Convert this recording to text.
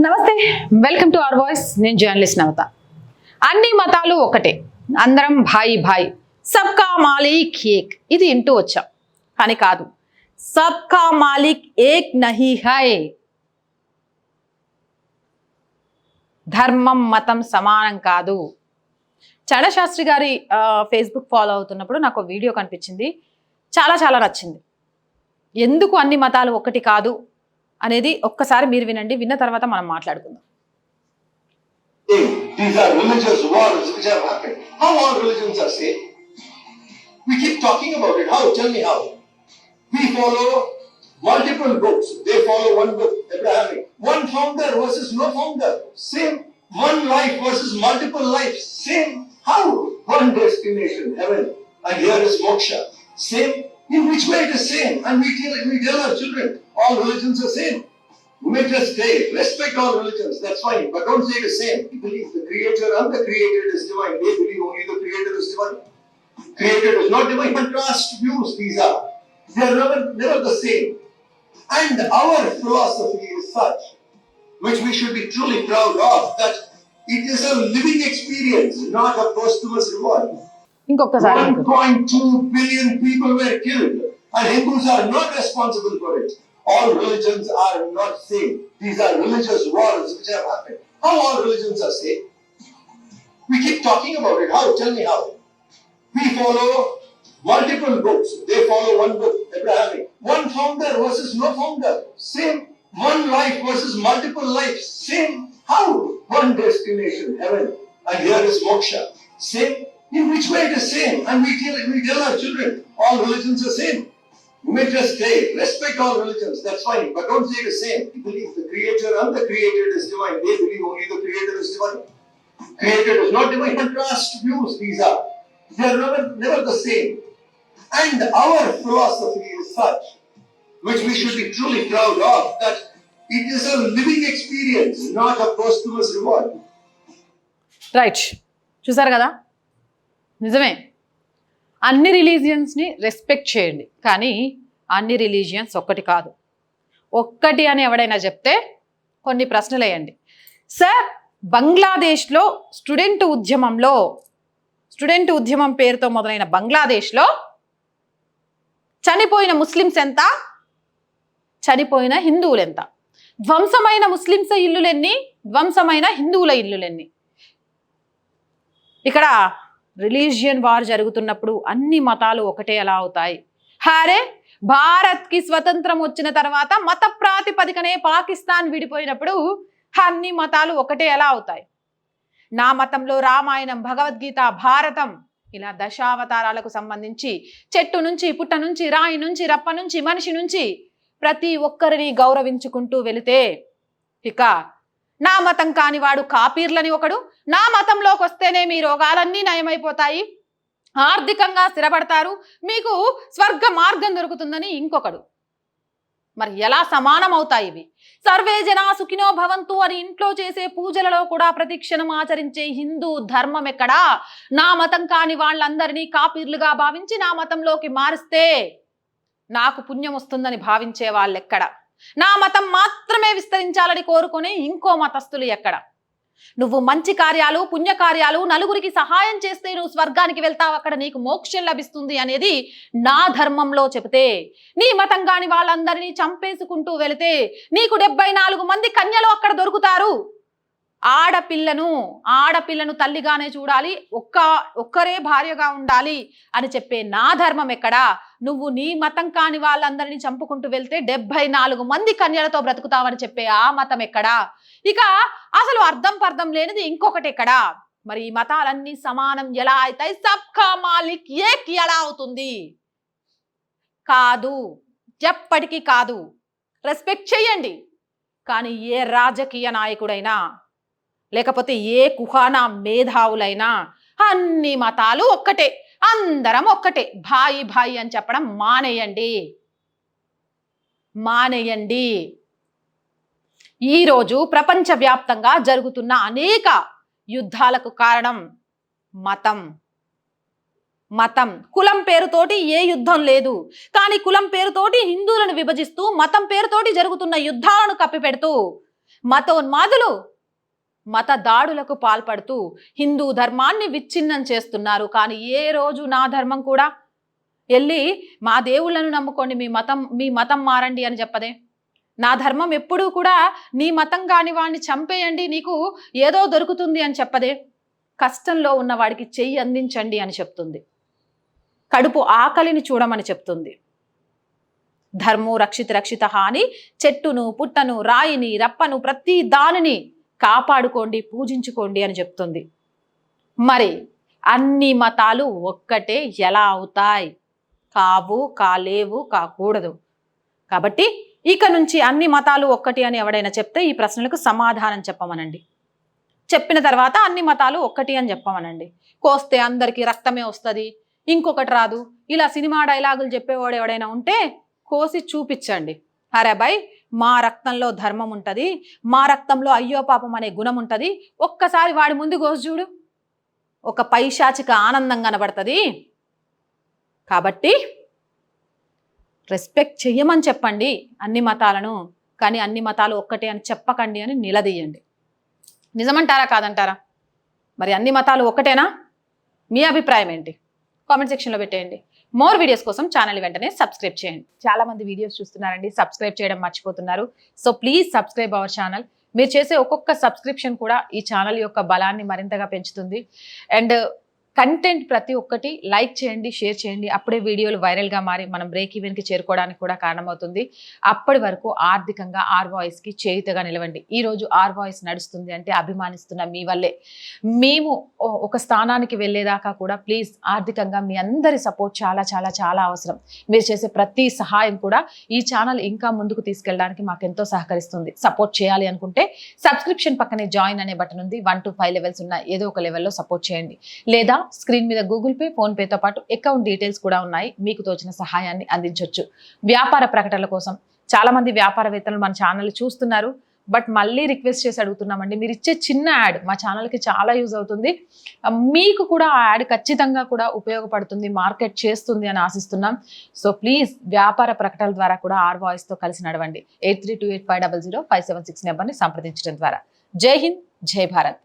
నమస్తే welcome to our voice. నేను journalist నవత. అన్ని మతాలు ఒకటే. అందరం భాయి భాయ్. సబ్కా మాలిక్ ఏక్. ఇది ఇంటూ వచ్చాం. కానీ కాదు. సబ్కా మాలిక్ ఏక్ నహి హై. ధర్మం మతం సమానం కాదు. చండశాస్త్రి గారి ఫేస్బుక్ ఫాలో అవుతున్నప్పుడు నాకు వీడియో కనిపించింది. చాలా చాలా నచ్చింది. ఎందుకు అన్ని మతాలు ఒకటి కాదు? అనేది ఒక్కసారి మీరు వినండి విన్న తర్వాత మనం మాట్లాడుకుందాం These are religious wars which have happened. How all religions are same? We keep talking about it. How? Tell me how. We follow multiple books. They follow one book, Abrahamic. One founder versus no founder. Same. One life versus multiple lives. Same. How? One destination, heaven. And here is moksha. Same. In which way it is same? And we tell, we tell our children, all religions are same. You may just say, respect all religions, that's fine, but don't say the same. You believe the creator and the created is divine. They believe only the creator is divine. Creator is not divine. Contrast views these are. They are never, never the same. And our philosophy is such, which we should be truly proud of, that it is a living experience, not a posthumous reward. 1.2 billion people were killed, and Hindus are not responsible for it. All religions are not same. These are religious wars which have happened. How all religions are same? We keep talking about it. How? Tell me how. We follow multiple books. They follow one book, Abrahamic. One founder versus no founder. Same. One life versus multiple lives. Same. How? One destination, heaven. And here is moksha. Same. In which way it is same? And we tell, we tell our children, all religions are same. You may just say, respect all religions, that's fine, but don't say the same. You believe the creator and the created is divine. They believe only the creator is divine. Created is not divine. Contrast views these are. They are never, never the same. And our philosophy is such, which we should be truly proud of, that it is a living experience, not a posthumous reward. Right చూసారు కదా నిజమే అన్ని రిలీజియన్స్ని respect చేయండి. కానీ అన్ని religions ఒక్కటి కాదు. ఒక్కటి అని ఎవడైనా చెప్తే కొన్ని ప్రశ్నలు వేయండి. సార్ బంగ్లాదేశ్లో స్టూడెంట్ ఉద్యమంలో స్టూడెంట్ ఉద్యమం పేరుతో మొదలైన బంగ్లాదేశ్లో చనిపోయిన ముస్లిమ్స్ ఎంత? చనిపోయిన హిందువులు ఎంత? ధ్వంసమైన ముస్లిమ్స్ ఇల్లులెన్ని? ధ్వంసమైన హిందువుల ఇల్లులెన్ని? ఇక్కడ రిలీజియన్ వార్ జరుగుతున్నప్పుడు అన్ని మతాలు ఒకటే ఎలా అవుతాయి. హారే భారత్కి స్వతంత్రం వచ్చిన తర్వాత మత ప్రాతిపదికనే పాకిస్తాన్ విడిపోయినప్పుడు అన్ని మతాలు ఒకటే ఎలా అవుతాయి. నా మతంలో రామాయణం భగవద్గీత భారతం ఇలా దశావతారాలకు సంబంధించి చెట్టు నుంచి పుట్ట నుంచి రాయి నుంచి రప్ప నుంచి మనిషి నుంచి ప్రతి ఒక్కరిని గౌరవించుకుంటూ వెళితే ఇక నా మతం కానివాడు కాపీర్లని ఒకడు. నా మతంలోకి వస్తేనే మీ రోగాలన్నీ నయమైపోతాయి. ఆర్థికంగా స్థిరపడతారు. మీకు స్వర్గ మార్గం దొరుకుతుందని ఇంకొకడు. మరి ఎలా సమానం అవుతాయి ఇవి? సర్వే జనా సుఖినో భవంతు అని ఇంట్లో చేసే పూజలలో కూడా ప్రతిక్షణం ఆచరించే హిందూ ధర్మం ఎక్కడా? నా మతం కాని వాళ్ళందరినీ కాపీర్లుగా భావించి నా మతంలోకి మారిస్తే నాకు పుణ్యం వస్తుందని భావించే వాళ్ళెక్కడ? నా మతం మాత్రమే విస్తరించాలని కోరుకునే ఇంకో మతస్థులు ఎక్కడ? నువ్వు మంచి కార్యాలు పుణ్యకార్యాలు నలుగురికి సహాయం చేస్తే నువ్వు స్వర్గానికి వెళ్తావు అక్కడ నీకు మోక్షం లభిస్తుంది అనేది నా ధర్మంలో చెబితే నీ మతం కాని వాళ్ళందరినీ చంపేసుకుంటూ వెళితే నీకు డెబ్బై నాలుగు మంది కన్యలు అక్కడ దొరుకుతారు. ఆడపిల్లను ఆడపిల్లను తల్లిగానే చూడాలి ఒక్క ఒక్కరే భార్యగా ఉండాలి అని చెప్పే నా ధర్మం ఎక్కడా? నువ్వు నీ మతం కాని వాళ్ళందరినీ చంపుకుంటూ వెళ్తే డెబ్బై నాలుగు మంది కన్యలతో బ్రతుకుతావని చెప్పే ఆ మతం ఎక్కడా? ఇక అసలు అర్థం పర్థం లేనిది ఇంకొకటి ఎక్కడా? మరి ఈ మతాలన్నీ సమానం ఎలా అవుతాయి? సబ్కా మాలిక్ ఏక్ ఎలా అవుతుంది? కాదు ఎప్పటికీ కాదు. రెస్పెక్ట్ చేయండి కానీ ఏ రాజకీయ నాయకుడైనా లేకపోతే ఏ కుహానా మేధావులైనా అన్ని మతాలు ఒక్కటే అందరం ఒక్కటే. భాయి భాయి అని చెప్పడం మానేయండి. మానేయండి. ఈరోజు ప్రపంచవ్యాప్తంగా జరుగుతున్న అనేక యుద్ధాలకు కారణం మతం. మతం. కులం పేరుతోటి ఏ యుద్ధం లేదు. కానీ కులం పేరుతోటి హిందువులను విభజిస్తూ మతం పేరుతోటి జరుగుతున్న యుద్ధాలను కప్పిపెడుతూ మతోన్మాదులు మత దాడులకు పాల్పడుతూ హిందూ ధర్మాన్ని విచ్ఛిన్నం చేస్తున్నారు. కానీ ఏ రోజు నా ధర్మం కూడా? వెళ్ళి మా దేవుళ్ళను నమ్ముకోండి మీ మతం మీ మతం మారండి అని చెప్పదే. నా ధర్మం ఎప్పుడూ కూడా నీ మతం కాని వాడిని చంపేయండి నీకు ఏదో దొరుకుతుంది అని చెప్పదే. కష్టంలో ఉన్న వాడికి చెయ్యి అందించండి అని చెప్తుంది. కడుపు ఆకలిని చూడమని చెప్తుంది. ధర్మో రక్షిత రక్షిత హాని చెట్టును పుట్టను రాయిని రప్పను ప్రతి దానిని కాపాడుకోండి పూజించుకోండి అని చెప్తుంది. మరి అన్ని మతాలు ఒక్కటే ఎలా అవుతాయి? కావు కాలేవు కాకూడదు. కాబట్టి ఇక నుంచి అన్ని మతాలు ఒక్కటి అని ఎవడైనా చెప్తే ఈ ప్రశ్నలకు సమాధానం చెప్పమనండి. చెప్పిన తర్వాత అన్ని మతాలు ఒక్కటి అని చెప్పమనండి. కోస్తే అందరికీ రక్తమే వస్తుంది ఇంకొకటి రాదు. ఇలా సినిమా డైలాగులు చెప్పేవాడు ఎవడైనా ఉంటే కోసి చూపించండి. అరే బాయ్ మా రక్తంలో ధర్మం ఉంటుంది మా రక్తంలో అయ్యో పాపం అనే గుణం ఉంటుంది. ఒక్కసారి వాడి ముందు చూడు. ఒక పైశాచిక ఆనందం కనబడుతుంది. కాబట్టి రెస్పెక్ట్ చెయ్యమని చెప్పండి అన్ని మతాలను కానీ అన్ని మతాలు ఒక్కటే అని చెప్పకండి అని నిలదీయండి. నిజమంటారా కాదంటారా? మరి అన్ని మతాలు ఒక్కటేనా? మీ అభిప్రాయం ఏంటి? కామెంట్ సెక్షన్లో పెట్టేయండి. మోర్ వీడియోస్ కోసం ఛానల్ వెంటనే సబ్స్క్రైబ్ చేయండి. చాలా మంది వీడియోస్ చూస్తున్నారండి సబ్స్క్రైబ్ చేయడం మర్చిపోతున్నారు. So please subscribe our channel మీరు చేసే ఒక్కొక్క సబ్స్క్రిప్షన్ కూడా ఈ ఛానల్ యొక్క బలాన్ని మరింతగా పెంచుతుంది. అండ్ కంటెంట్ ప్రతి ఒక్కటి లైక్ చేయండి షేర్ చేయండి. అప్పుడే వీడియోలు వైరల్గా మారి మనం బ్రేక్ ఈవెన్కి చేరుకోవడానికి కూడా కారణమవుతుంది. అప్పటి వరకు ఆర్థికంగా ఆర్ వాయిస్కి చేయుతగా నిలవండి. ఈరోజు ఆర్ వాయిస్ నడుస్తుంది అంటే అభిమానిస్తున్న మీ వల్లే. మేము ఒక స్థానానికి వెళ్ళేదాకా కూడా ప్లీజ్ ఆర్థికంగా మీ అందరి సపోర్ట్ చాలా చాలా చాలా అవసరం. మీరు చేసే ప్రతి సహాయం కూడా ఈ ఛానల్ ఇంకా ముందుకు తీసుకెళ్ళడానికి మాకు ఎంతో సహకరిస్తుంది. సపోర్ట్ చేయాలి అనుకుంటే సబ్స్క్రిప్షన్ పక్కనే జాయిన్ అనే బటన్ ఉంది. వన్ టు ఫైవ్ లెవెల్స్ ఉన్న ఏదో ఒక లెవెల్లో సపోర్ట్ చేయండి. లేదా స్క్రీన్ మీద గూగుల్ పే ఫోన్ పేతో పాటు అకౌంట్ డీటెయిల్స్ కూడా ఉన్నాయి. మీకు తోచిన సహాయాన్ని అందించవచ్చు వ్యాపార ప్రకటనల కోసం చాలామంది వ్యాపారవేత్తలు మన ఛానల్ చూస్తున్నారు. బట్ మళ్ళీ రిక్వెస్ట్ చేసి అడుగుతున్నామండి. మీరు ఇచ్చే చిన్న యాడ్ మా ఛానల్కి చాలా యూజ్ అవుతుంది. మీకు కూడా ఆ యాడ్ ఖచ్చితంగా కూడా ఉపయోగపడుతుంది మార్కెట్ చేస్తుంది అని ఆశిస్తున్నాం. సో ప్లీజ్ వ్యాపార ప్రకటనల ద్వారా కూడా ఆర్ వాయిస్తో కలిసి నడవండి. Eight three two eight five double zero five seven six నెంబర్ని సంప్రదించడం ద్వారా. జై హింద్ జై భారత్.